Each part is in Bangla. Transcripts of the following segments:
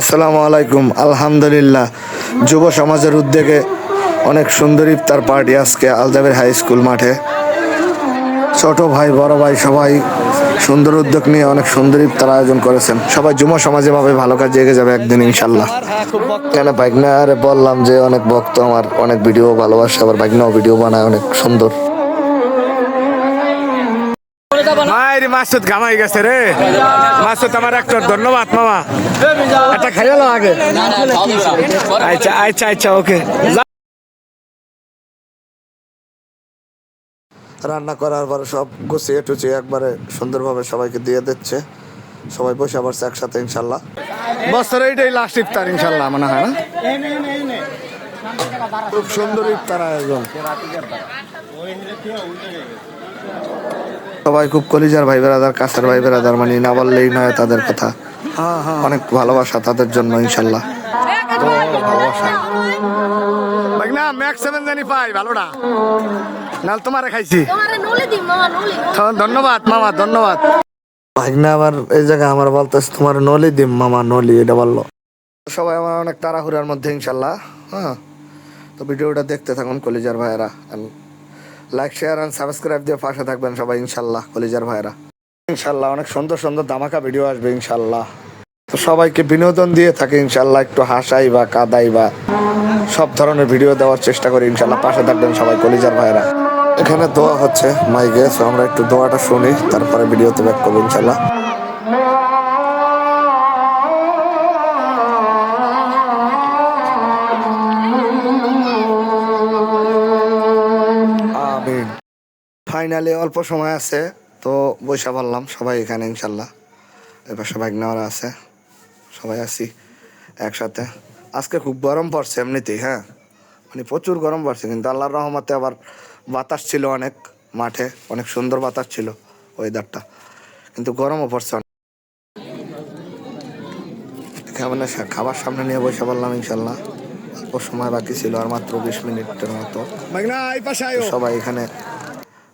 আসসালামু আলাইকুম, আলহামদুলিল্লাহ। যুব সমাজের উদ্যোগে অনেক সুন্দর ইফতার পার্টি আজকে আলজাবের হাই স্কুল মাঠে। ছোট ভাই, বড় ভাই সবাই সুন্দর উদ্যোগ নিয়ে অনেক সুন্দর ইফতার আয়োজন করেছেন। সবাই যুব সমাজে ভাবে ভালো কাজ এগিয়ে যাবে একদিন, ইনশাল্লাহ। কেন আরে বললাম যে অনেক ভক্ত আমার, অনেক ভিডিও ভালোবাসে, আবার বাইকনাও ভিডিও বানায়, অনেক সুন্দর। মায়ের মাসুদ ঘামাই গেছে রে। মাসুদ আমার একটা ধন্যবাদ মামা। একটা খাইয়ালো আগে। আচ্ছা আচ্ছা আচ্ছা ওকে। রান্না করার পর সব গুছিয়ে টুচিয়ে একবারে সুন্দরভাবে সবাইকে দিয়ে দিচ্ছে। সবাই বসে পড়ছে একসাথে ইনশাল্লাহ। বছর এইটাই লাস্ট ইফতার ইনশাল্লাহ মনে হয় না? খুব সুন্দর ইফতার আয়োজন। সবাই খুব কলিজার ভাই বেরাদার কাছের ভাই বেরাদার মানে না বললেই নয় তাদের কথা। অনেক ভালোবাসা তাদের জন্য ইনশাল্লাহ। না ম্যাক্স সেভেন জানি পাই ভালোটা। নাল তোমারে খাইছি। তোমারে নলে দিম মামা নলে তো ধন্যবাদ মামা ধন্যবাদ। ভাগনা আবার এই জায়গায় আমার বলতেছে তোমার নলি দিম মামা নলি এটা বলল। সবাই আমার অনেক তাড়াহুড়ার মধ্যে ইনশাল্লাহ হ্যাঁ। তো ভিডিওটা দেখতে থাকুন কলিজার ভাইয়েরা লাইক শেয়ার অ্যান্ড সাবস্ক্রাইব দিয়ে পাশে থাকবেন সবাই, ইনশাল্লাহ, কলিজার ভাইরা ইনশাল্লাহ, অনেক সুন্দর সুন্দর দামাকা ভিডিও আসবে, ইনশাল্লাহ। তো সবাইকে বিনোদন দিয়ে থাকে, ইনশাল্লাহ, একটু হাসাই বা কাদাই বা সব ধরনের ভিডিও দেওয়ার চেষ্টা করি, ইনশাল্লাহ, পাশে থাকবেন সবাই, কলিজার ভাইরা এখানে দোয়া হচ্ছে মাইকে আমরা একটু দোয়াটা শুনি, তারপরে ভিডিও ভিডিওতে ব্যাক করব, ইনশাল্লাহ। আমিন ফাইনালি অল্প সময় আছে, তো বৈশা বললাম সবাই এখানে ইনশাল্লাহ। এবার সবাই নেওয়ার আছে, সবাই আছি একসাথে। আজকে খুব গরম পড়ছে এমনিতেই হ্যাঁ? মানে প্রচুর গরম পড়ছে, কিন্তু আল্লাহর রহমতে আবার বাতাস ছিল অনেক মাঠে, অনেক সুন্দর বাতাস ছিল ওয়েদারটা কিন্তু গরমও পড়ছে অনেক। খাবার সামনে নিয়ে বসে বললাম ইনশাল্লাহ। অল্প সময় বাকি ছিল আর মাত্র বিশ মিনিটের মতো। সবাই এখানে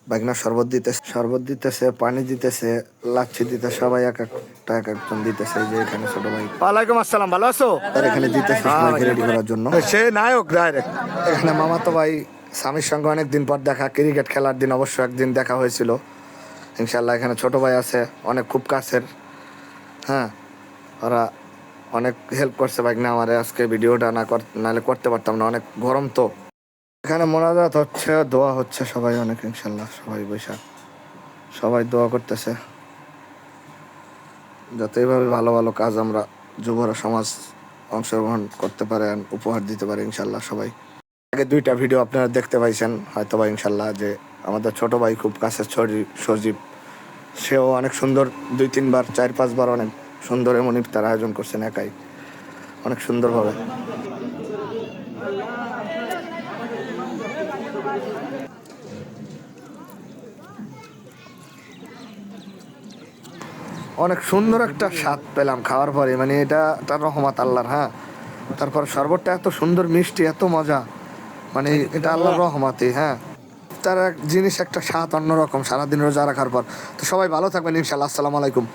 বাইকনা শরবত দিতেছে শরবত দিতেছে পানি দিতেছে লাচ্ছি দিতে সবাই এক একটা এক একজন দিতেছে যে এখানে ছোট ভাই। ওয়ালাইকুম আসসালাম ভালো আছো? আর এখানে দিতেছে সবাইকে রেডি করার জন্য। সে নায়ক ডাইরেক্ট এখানে মামাতো ভাই স্বামীর সঙ্গে অনেক দিন পর দেখা ক্রিকেট খেলার দিন অবশ্য একদিন দেখা হয়েছিল। ইনশাল্লাহ এখানে ছোট ভাই আছে অনেক খুব কাছের। হ্যাঁ ওরা অনেক হেল্প করছে বাইক না আমার আজকে ভিডিওটা না কর নাহলে করতে পারতাম না, অনেক গরম তো। এখানে মোনাজাত হচ্ছে, দোয়া হচ্ছে সবাই অনেক, ইনশাল্লাহ, সবাই বৈশাখ সবাই দোয়া করতেছে। যাতে এইভাবে ভালো ভালো কাজ আমরা যুবরা সমাজ অংশগ্রহণ করতে পারে উপহার দিতে পারে, ইনশাল্লাহ, সবাই। আগে দুইটা ভিডিও আপনারা দেখতে পাইছেন হয়তো বা ইনশাল্লাহ, যে আমাদের ছোট ভাই খুব কাছে সজীব। সেও অনেক সুন্দর, দুই, তিনবার, চার, পাঁচবার অনেক সুন্দর এমন ইফতার আয়োজন করছেন একাই। অনেক সুন্দরভাবে। অনেক সুন্দর একটা স্বাদ পেলাম খাওয়ার পরে। মানে এটা তার রহমত আল্লাহর হ্যাঁ? তারপর শরবতটা এত সুন্দর, মিষ্টি, এত মজা। মানে এটা আল্লাহর রহমতে হ্যাঁ? তার এক জিনিস, একটা স্বাদ অন্যরকম সারাদিন রোজা রাখার পর। তো সবাই ভালো থাকবেন ইনশাল্লাহ আসসালামু আলাইকুম।